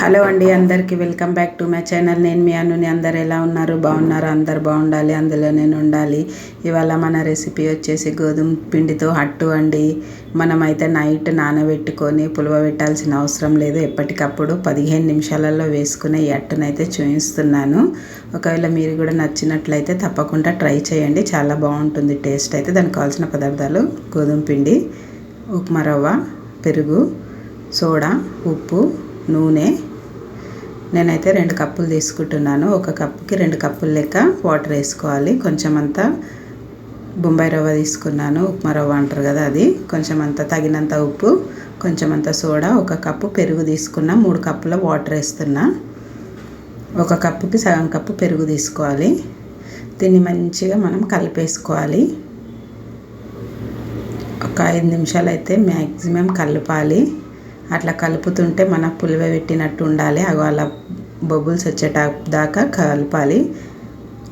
Hello అండి అందరికీ welcome back to my channel. నేను మీ అనుని. అందరు ఎలా ఉన్నారు? బాగున్నారు? అందరు బాగుండాలి అందులో నేను ఉండాలి. ఇవాళ మన రెసిపీ వచ్చేసి గోధుమ పిండితో హట్టు అండి. మనమైతే నైట్ నానబెట్టుకొని పులవబెట్టాల్సిన అవసరం లేదు. ఎప్పటికప్పుడు పదిహేను నిమిషాలలో వేసుకునే ఈ అట్టునైతే చూపిస్తున్నాను. ఒకవేళ మీరు కూడా నచ్చినట్లయితే తప్పకుండా ట్రై చేయండి. చాలా బాగుంటుంది టేస్ట్ అయితే. దానికి కావాల్సిన పదార్థాలు గోధుమ పిండి ఉప్మా రవ్వ పెరుగు సోడా ఉప్పు నూనె నేనైతే రెండు కప్పులు తీసుకుంటున్నాను. ఒక కప్పుకి రెండు కప్పులు లెక్క వాటర్ వేసుకోవాలి. కొంచెం అంతా బొంబాయి రవ్వ తీసుకున్నాను. ఉప్మా రవ్వ అంటారు కదా అది. కొంచెం అంత తగినంత ఉప్పు కొంచెం అంత సోడా ఒక కప్పు పెరుగు తీసుకున్న మూడు కప్పుల వాటర్ వేస్తున్నా. ఒక కప్పుకి సగం కప్పు పెరుగు తీసుకోవాలి. దీన్ని మంచిగా మనం కలిపేసుకోవాలి. ఒక ఐదు నిమిషాలు అయితే మ్యాక్సిమం కలపాలి. అట్లా కలుపుతుంటే మన పులివ పెట్టినట్టు ఉండాలి. అవి అలా బొబ్బుల్స్ వచ్చేట దాకా కలపాలి.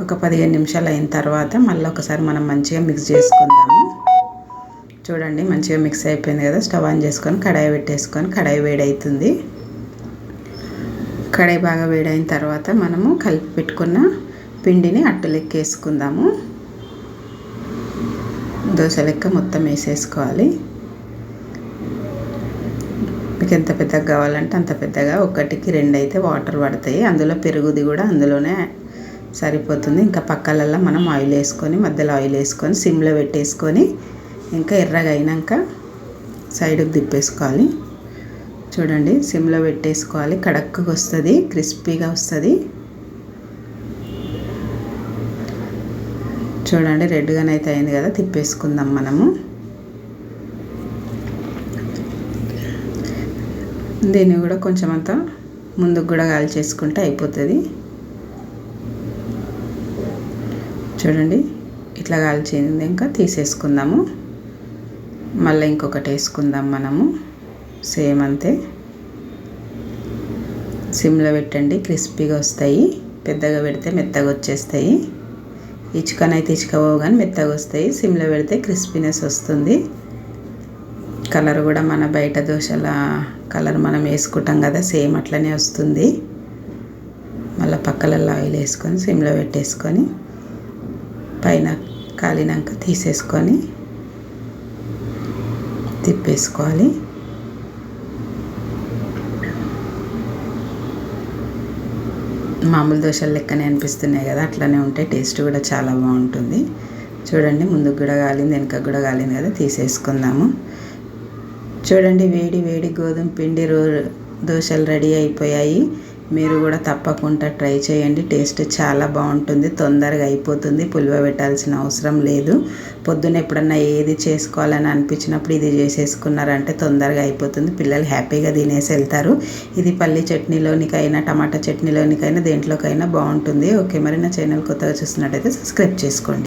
ఒక పదిహేను నిమిషాలు అయిన తర్వాత మళ్ళీ ఒకసారి మనం మంచిగా మిక్స్ చేసుకుందాము. చూడండి మంచిగా మిక్స్ అయిపోయింది కదా. స్టవ్ ఆన్ చేసుకొని కడాయి పెట్టేసుకొని కడాయి వేడవుతుంది కడాయి బాగా వేడైన తర్వాత మనము కలిపి పెట్టుకున్న పిండిని అట్టు లెక్క వేసుకుందాము దోశ లెక్క మొత్తం వేసేసుకోవాలి. మీకు ఎంత పెద్దగా కావాలంటే అంత పెద్దగా. ఒకటికి రెండు అయితే వాటర్ పడతాయి. అందులో పెరుగుది కూడా అందులోనే సరిపోతుంది. ఇంకా పక్కలల్లో మనం ఆయిల్ వేసుకొని మధ్యలో ఆయిల్ వేసుకొని సిమ్లో పెట్టేసుకొని ఇంకా ఎర్రగా అయినాక సైడ్కి తిప్పేసుకోవాలి. చూడండి సిమ్లో పెట్టేసుకోవాలి. కడక్కు వస్తుంది క్రిస్పీగా వస్తుంది. చూడండి రెడ్గానైతే అయింది కదా తిప్పేసుకుందాం మనము. దీన్ని కూడా కొంచెం అంతా ముందుకు కూడా గాలి చేసుకుంటే అయిపోతుంది. చూడండి ఇట్లా కాల్చింది ఇంకా తీసేసుకుందాము. మళ్ళీ ఇంకొకటి వేసుకుందాం మనము. సేమ్ అంతే. సిమ్లో పెట్టండి క్రిస్పీగా వస్తాయి. పెద్దగా పెడితే మెత్తగా వచ్చేస్తాయి. ఇచ్చుకనైతే ఇచ్చుకపోవు కానీ మెత్తగా వస్తాయి. సిమ్లో పెడితే క్రిస్పీనెస్ వస్తుంది. కలర్ కూడా మన బయట దోశల కలర్ మనం వేసుకుంటాం కదా సేమ్ అట్లనే వస్తుంది. మళ్ళీ పక్కలలో ఆయిల్ వేసుకొని సిమ్లో పెట్టేసుకొని పైన కాలినాక తీసేసుకొని తిప్పేసుకోవాలి. మామూలు దోశలు లెక్కనే అనిపిస్తున్నాయి కదా అట్లనే ఉంటే టేస్ట్ కూడా చాలా బాగుంటుంది. చూడండి ముందుకు కూడా కాలింది వెనక కూడా కాలింది కదా తీసేసుకుందాము. చూడండి వేడి వేడి గోధుమ పిండి రో దోశలు రెడీ అయిపోయాయి. మీరు కూడా తప్పకుండా ట్రై చేయండి. టేస్ట్ చాలా బాగుంటుంది తొందరగా అయిపోతుంది. పులివ పెట్టాల్సిన అవసరం లేదు. పొద్దున్న ఎప్పుడన్నా ఏది చేసుకోవాలని అనిపించినప్పుడు ఇది చేసేసుకున్నారంటే తొందరగా అయిపోతుంది. పిల్లలు హ్యాపీగా తినేసి వెళ్తారు. ఇది పల్లి చట్నీలోనికైనా టమాటా చట్నీలోనికైనా దేంట్లోకైనా బాగుంటుంది. ఓకే మరి నా ఛానల్ కొత్తగా చూస్తున్నట్టయితే సబ్స్క్రైబ్ చేసుకోండి.